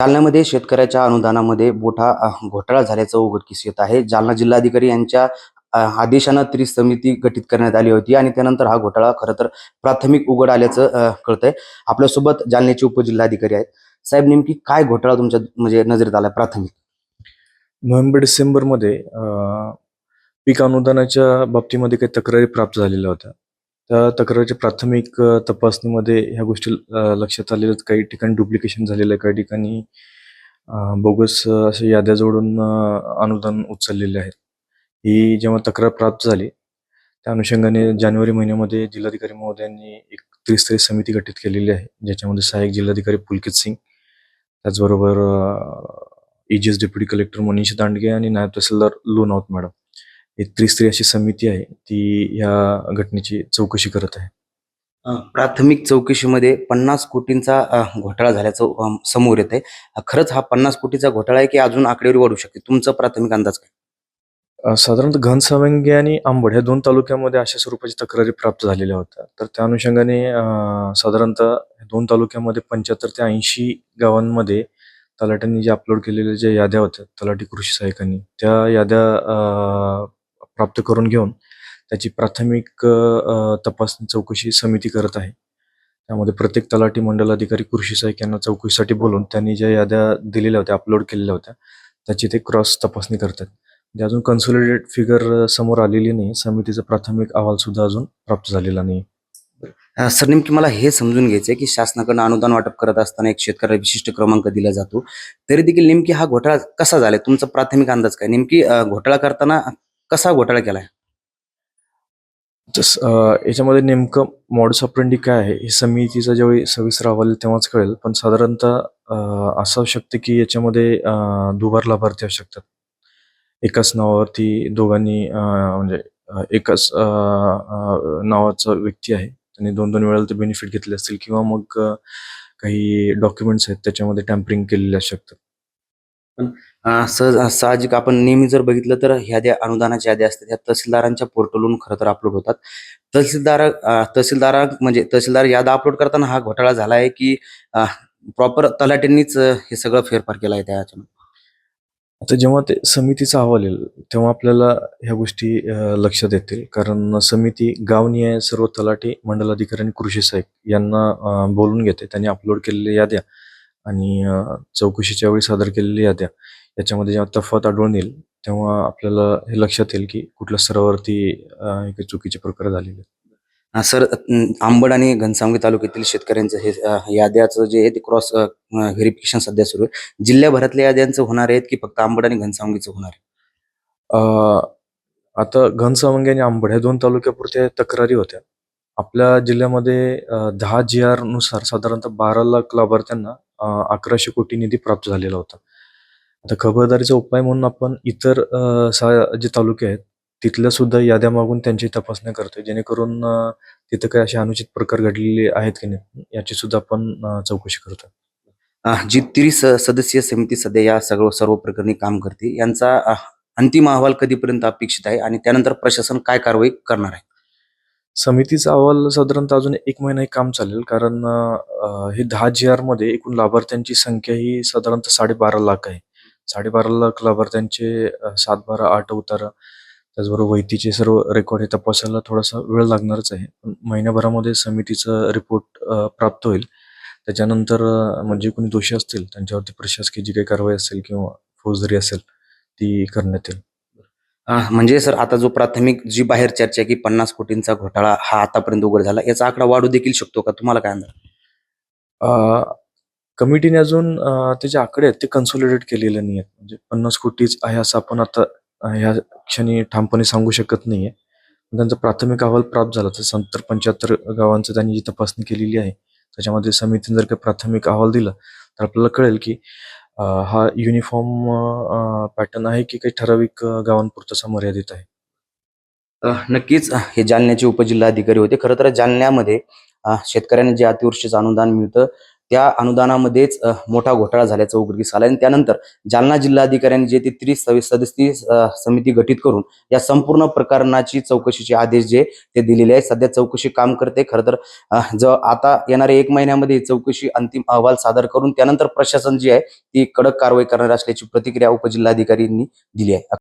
जालन्यामध्ये शेतकऱ्याच्या अनुदानामध्ये मोठा घोटाळा झाल्याचं उघडकीस येत आहे. जालना जिल्हाधिकारी यांच्या आदेशानं त्रिसमिती गठीत करण्यात आली होती आणि त्यानंतर हा घोटाळा खरं तर प्राथमिक उघड आल्याचं कळतंय. आपल्यासोबत जालन्याचे उपजिल्हाधिकारी आहेत. साहेब नेमकी काय घोटाळा तुमच्या म्हणजे नजरेत आला प्राथमिक? नोव्हेंबर डिसेंबरमध्ये पीक अनुदानाच्या बाबतीमध्ये काही तक्रारी प्राप्त झालेल्या होत्या. त्या तक्रारीच्या प्राथमिक तपासणीमध्ये ह्या गोष्टी लक्षात आलेल्या आहेत. काही ठिकाणी डुप्लिकेशन झालेलं आहे काही ठिकाणी बोगस अशा याद्या जोडून अनुदान उचललेले आहेत ही जेव्हा तक्रार प्राप्त झाली त्या अनुषंगाने जानेवारी महिन्यामध्ये जिल्हाधिकारी महोदयांनी एक त्रिस्तरीय समिती गठीत केलेली आहे ज्याच्यामध्ये सहाय्यक जिल्हाधिकारी पुलकित सिंग त्याचबरोबर AGS deputy collector Manish Dandge आणि नायब तहसीलदार लोनावत मॅडम ही त्रिस्तरीय अशी समिती आहे ती या घटनेची चौकशी करत आहे. प्राथमिक चौकशीमध्ये पन्नास कोटींचा घोटाळा झाल्याचं समोर येत आहे खरंच हा पन्नास कोटीचा घोटाळा आहे की अजून आकडेवारी वाढू शकते? तुमचा प्राथमिक अंदाज काय? साधारणतः घनसावंगी आणि आंबड ह्या दोन तालुक्यामध्ये अशा स्वरूपाची तक्रारी प्राप्त झालेल्या होत्या. तर त्या अनुषंगाने साधारणतः दोन तालुक्यामध्ये पंच्याहत्तर ते ऐंशी गावांमध्ये तलाट्यांनी जे अपलोड केलेल्या ज्या याद्या होत्या तलाठी कृषी सहाय्यकांनी त्या याद्या प्राप्त करून घेऊन त्याची प्राथमिक तपासणी चौकशी समिती करत आहे. त्यामध्ये प्रत्येक तलाठी मंडलाधिकारी कृषी सहाय्यक यांना चौकशीसाठी बोलून त्यांनी ज्या याद्या दिलेल्या होत्या अपलोड केलेल्या होत्या त्याची ते क्रॉस तपासणी करतात. म्हणजे अजून कन्सोलिडेट फिगर समोर आलेली नाही. समितीचा प्राथमिक अहवाल सुद्धा अजून प्राप्त झालेला नाही. सर नेमकी मला हे समजून घ्यायचं आहे की शासनाकडनं अनुदान वाटप करत असताना एक शेतकऱ्याला विशिष्ट क्रमांक दिला जातो. तरी देखील नेमकी हा घोटाळा कसा झालाय? तुमचा प्राथमिक अंदाज काय? नेमकी घोटाळा करताना कसा घोटाळा केलाय? तस याच्यामध्ये नेमकं मॉडस ऑपरेंडी काय आहे हे समितीचा ज्यावेळी सविस्तर अहवाल तेव्हाच कळेल पण साधारणतः असं असू शकतं की याच्यामध्ये दुबार लाभार्थी असू शकतात. एकाच नावावरती दोघांनी म्हणजे एकाच नावाचा व्यक्ती आहे त्यांनी दोन दोन वेळेला ते बेनिफिट घेतले असतील किंवा मग काही डॉक्युमेंट्स आहेत त्याच्यामध्ये टॅम्परिंग केलेले असू शकतात. पण सहज साहजिक आपण नेहमी जर बघितलं तर ह्या ज्या अनुदानाच्या याद्या असतात ह्या तहसीलदारांच्या पोर्टलवरून खरं तर अपलोड होतात. तहसीलदार तहसीलदार म्हणजे तहसीलदार यादा अपलोड करताना हा घोटाळा झाला आहे की प्रॉपर तलाट्यांनीच हे सगळं फेरफार केला आहे त्याच्या आता जेव्हा ते समितीचा अहवाल येईल तेव्हा आपल्याला ह्या गोष्टी लक्षात येतील. कारण समिती गावनिहाय सर्व तलाठी मंडलाधिकारी आणि कृषी सहाय्यक यांना बोलून घेते. त्यांनी अपलोड केलेल्या याद्या आणि चौकशीच्या वेळी सादर केलेल्या याद्या. याच्यामध्ये जेव्हा तफावत आढळून येईल तेव्हा आपल्याला हे लक्षात येईल की कुठल्या स्तरावरती चुकीचे प्रकार झालेले सर आंबड आणि घनसावंगी तालुक्यातील शेतकऱ्यांचं हे याद्याचं जे आहे ते क्रॉस व्हेरिफिकेशन सध्या सुरू आहे. जिल्ह्याभरातल्या याद्यांचं होणार आहेत की फक्त आंबड आणि घनसावंगीचं होणार आहे? आता घनसावंगी आणि आंबड ह्या दोन तालुक्यापुरत्या तक्रारी होत्या. आपल्या जिल्ह्यामध्ये दहा जी आरनुसार साधारणतः बारा लाख लाभार्थ्यांना अकराशे कोटी निधी प्राप्त झालेला होता. आता खबरदारीचा उपाय म्हणून आपण इतर सहा जे तालुके आहेत तिथल्या सुद्धा याद्या मागून त्यांची तपासणी करतोय. जेणेकरून तिथं काही असे अनुचित प्रकार घडलेले आहेत की नाही याची सुद्धा आपण चौकशी करतोय. जी त्रिस सदस्यीय समिती सध्या या सगळं सर्व प्रकरणी काम करते यांचा अंतिम अहवाल कधीपर्यंत अपेक्षित आहे आणि त्यानंतर प्रशासन काय कारवाई करणार आहे? समितीचा अहवाल साधारणतः अजून एक महिनाही काम चालेल. कारण हे दहा जी आरमध्ये एकूण लाभार्थ्यांची संख्या ही साधारणतः साडेबारा लाख आहे. साडेबारा लाख लाभार्थ्यांचे अ, सात बारा आठ उतारा. त्याचबरोबर वैतीचे सर्व रेकॉर्ड हे तपासायला थोडासा वेळ लागणारच आहे. पण महिन्याभरामध्ये समितीचा रिपोर्ट प्राप्त होईल. त्याच्यानंतर म्हणजे कोणी दोषी असतील त्यांच्यावरती प्रशासकीय जी काही कारवाई असेल किंवा फौजदारी असेल ती करण्यात येईल. म्हणजे सर आता जो प्राथमिक जी बाहेर चर्चा आहे की पन्नास कोटींचा घोटाळा हा आतापर्यंत उघड झाला याचा आकडा वाढू देखील शकतो का? तुम्हाला काय अंदाज? कमिटीने अजून त्याचे आकडे आहेत ते कन्सोलिडेट केलेले नाही आहेत म्हणजे पन्नास कोटीच आहे असं आपण आता ह्या क्षणी ठामपणे सांगू शकत नाहीये. त्यांचा प्राथमिक अहवाल प्राप्त झाला. तर सत्तर पंच्याहत्तर गावांचं त्यांनी जी तपासणी केलेली आहे त्याच्यामध्ये समितीने जर काही प्राथमिक अहवाल दिला तर आपल्याला कळेल की हा युनिफॉर्म पॅटर्न आहे की काही ठराविक अ, मर्यादित आहे? नक्कीच. हे जालन्याचे उपजिल्हाधिकारी होते. खरं तर जालन्यामध्ये शेतकऱ्यांना जे अतिवृष्टीचं अनुदान मिळतं त्या अनुदानामध्येच मोठा घोटाळा झाल्याचं उघडकीस आला आणि त्यानंतर जालना जिल्हाधिकाऱ्यांनी जे ते त्रिस सदस्यीय समिती गठीत करून या संपूर्ण प्रकरणाची चौकशीचे आदेश जे ते दिलेले आहेत सध्या चौकशी काम करते. खरं तर ज आता येणाऱ्या एक महिन्यामध्ये चौकशी अंतिम अहवाल सादर करून त्यानंतर प्रशासन जी आहे ती कडक कारवाई करणार असल्याची प्रतिक्रिया उपजिल्हाधिकाऱ्यांनी दिली आहे.